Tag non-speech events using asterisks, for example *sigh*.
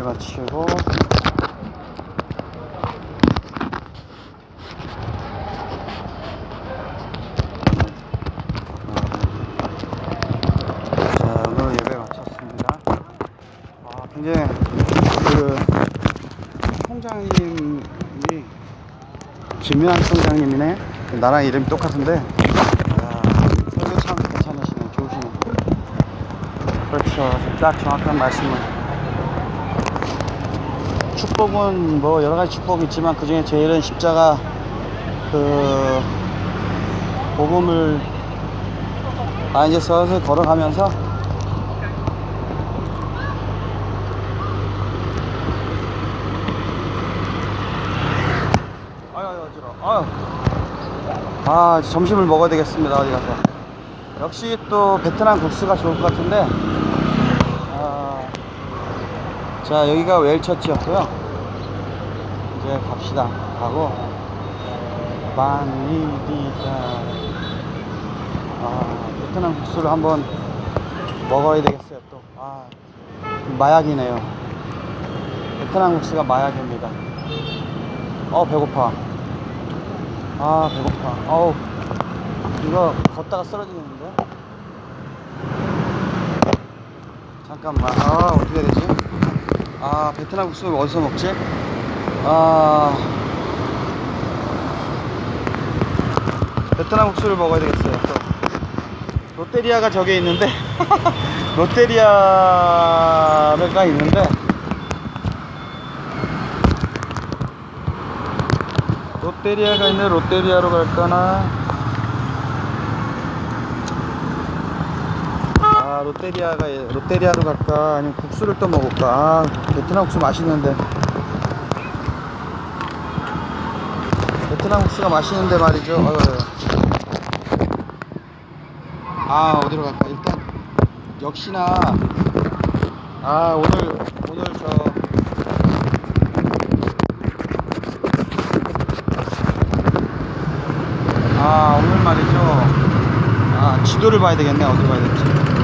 예배가 치고 자 오늘 예배 마쳤습니다. 아 굉장히 그 총장님이 김윤환 총장님이네. 나랑 이름이 똑같은데. 야, 설교 참 괜찮으시네. 좋으시네. 그렇죠. 딱 정확한 말씀을. 축복은 뭐 여러 가지 축복이 있지만 그 중에 제일은 십자가 그 복음을 아 이제 슬슬 걸어가면서 아유 어지러 아유. 아 점심을 먹어야 되겠습니다 어디 가서. 역시 또 베트남 국수가 좋을 것 같은데 아, 자 여기가 웰처치였고요. 이제 갑시다. 가고. 바니디다. 아 베트남 국수를 한번 먹어야 되겠어요 또 아 마약이네요. 베트남 국수가 마약입니다. 어 배고파. 아 배고파. 어우 이거 걷다가 쓰러지겠는데? 잠깐만. 아 어떻게 해야 되지 아 베트남 국수 어디서 먹지? 아. 베트남 국수를 먹어야 되겠어요 또. 롯데리아가 저기에 있는데. *laughs* 롯데리아가 있는데. 롯데리아가 있는데 롯데리아로 갈까나 아 롯데리아가 롯데리아로 갈까? 아니면 국수를 또 먹을까? 아 베트남 국수 맛있는데. 베트남 국수가 맛있는데 말이죠. 어휴. 아 어디로 갈까? 일단 역시나 아 오늘 오늘 저 아 오늘 말이죠. 아 지도를 봐야 되겠네. 어디로 가야 될지